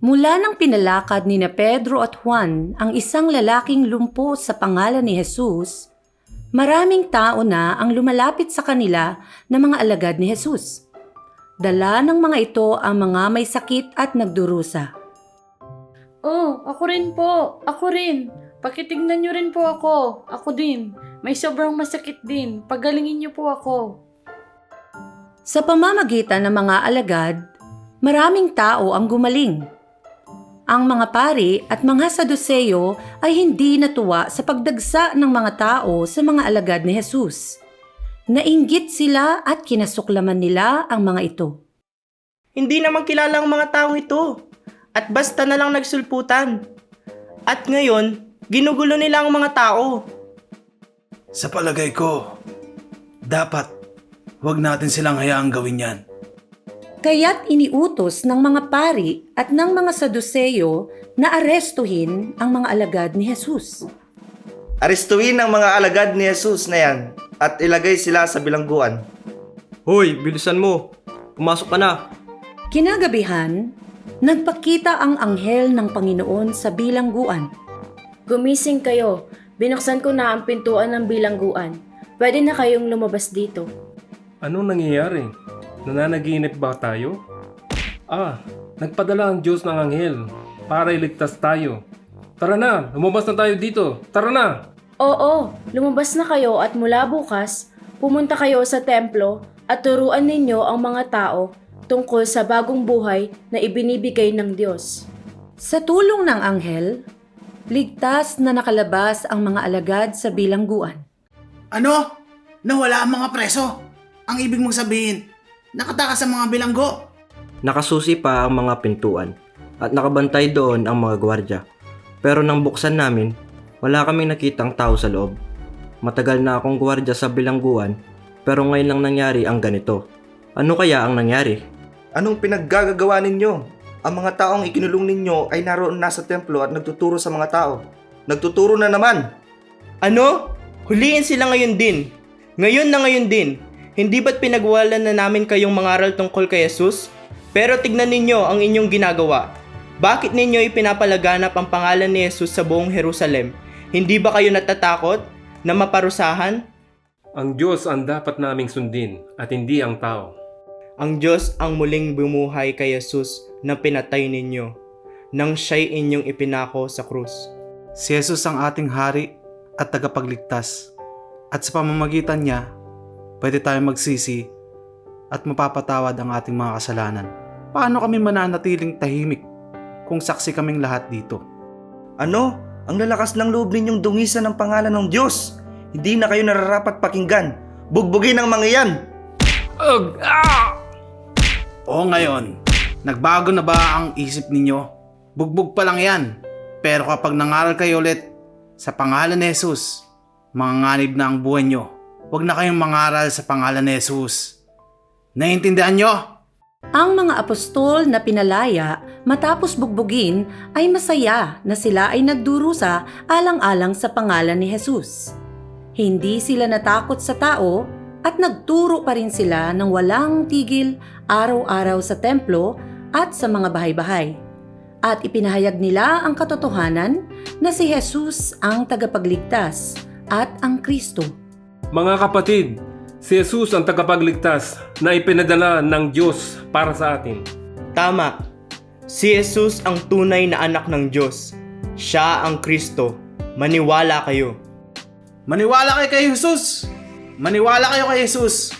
Mula nang pinalakad ni na Pedro at Juan ang isang lalaking lumpo sa pangalan ni Jesus, maraming tao na ang lumalapit sa kanila na mga alagad ni Jesus. Dala ng mga ito ang mga may sakit at nagdurusa. Oh, ako rin po. Ako rin. Pakitignan niyo rin po ako. Ako din. May sobrang masakit din. Pagalingin niyo po ako. Sa pamamagitan ng mga alagad, maraming tao ang gumaling. Ang mga pari at mga saduseyo ay hindi natuwa sa pagdagsa ng mga tao sa mga alagad ni Jesus. Nainggit sila at kinasuklaman nila ang mga ito. Hindi naman kilala ang mga taong ito. At basta na lang nagsulputan. At ngayon, ginugulo nila ang mga tao. Sa palagay ko, dapat wag natin silang hayaang gawin yan. Kaya't iniutos ng mga pari at ng mga saduseyo na arestuhin ang mga alagad ni Jesus. Arestuin ang mga alagad ni Jesus na yan at ilagay sila sa bilangguan. Hoy, bilisan mo. Pumasok ka na. Kinagabihan, nagpakita ang anghel ng Panginoon sa bilangguan. Gumising kayo. Binuksan ko na ang pintuan ng bilangguan. Pwede na kayong lumabas dito. Anong nangyayari? Nananaginip ba tayo? Ah, nagpadala ang Diyos ng anghel para iligtas tayo. Tara na, lumabas na tayo dito. Tara na! Oo, lumabas na kayo at mula bukas, pumunta kayo sa templo at turuan ninyo ang mga tao tungkol sa bagong buhay na ibinibigay ng Diyos. Sa tulong ng anghel, ligtas na nakalabas ang mga alagad sa bilangguan. Ano? Nawala ang mga preso? Ang ibig mong sabihin, nakatakas sa mga bilanggo? Nakasusi pa ang mga pintuan at nakabantay doon ang mga gwardya. Pero nang buksan namin, wala kaming nakitang tao sa loob. Matagal na akong gwardya sa bilangguan pero ngayon lang nangyari ang ganito. Ano kaya ang nangyari? Anong pinaggagawa ninyo? Ang mga taong ikinulong ninyo ay naroon na sa templo at nagtuturo sa mga tao. Nagtuturo na naman! Ano? Huliin sila ngayon din. Ngayon na ngayon din. Hindi ba't pinagwalan na namin kayong mangaral tungkol kay Jesus? Pero tignan ninyo ang inyong ginagawa. Bakit ninyo ipinapalaganap ang pangalan ni Jesus sa buong Jerusalem? Hindi ba kayo natatakot na maparusahan? Ang Diyos ang dapat naming sundin at hindi ang tao. Ang Diyos ang muling bumuhay kay Jesus na pinatay ninyo nang siya'y inyong ipinako sa krus. Si Jesus ang ating hari at tagapagligtas. At sa pamamagitan niya, pwede tayong magsisi at mapapatawad ang ating mga kasalanan. Paano kami mananatiling tahimik kung saksi kaming lahat dito? Ano? Ang lalakas ng loob ninyong dungisan ng pangalan ng Diyos. Hindi na kayo nararapat pakinggan. Bugbugin ang mga yan! Ugh! Ah! O ngayon, nagbago na ba ang isip ninyo? Bugbog pa lang yan. Pero kapag nangaral kayo ulit sa pangalan ni Jesus, manganganib na ang buhay nyo. Huwag na kayong mangaral sa pangalan ni Jesus. Naiintindihan nyo? Ang mga apostol na pinalaya matapos bugbugin ay masaya na sila ay nagdurusa alang-alang sa pangalan ni Jesus. Hindi sila natakot sa tao at nagturo pa rin sila ng walang tigil araw-araw sa templo at sa mga bahay-bahay. At ipinahayag nila ang katotohanan na si Jesus ang tagapagligtas at ang Kristo. Mga kapatid, si Jesus ang tagapagligtas na ipinadala ng Diyos para sa atin. Tama. Si Jesus ang tunay na anak ng Diyos. Siya ang Kristo. Maniwala kayo. Maniwala kayo kay Jesus! Maniwala kayo kay Jesus!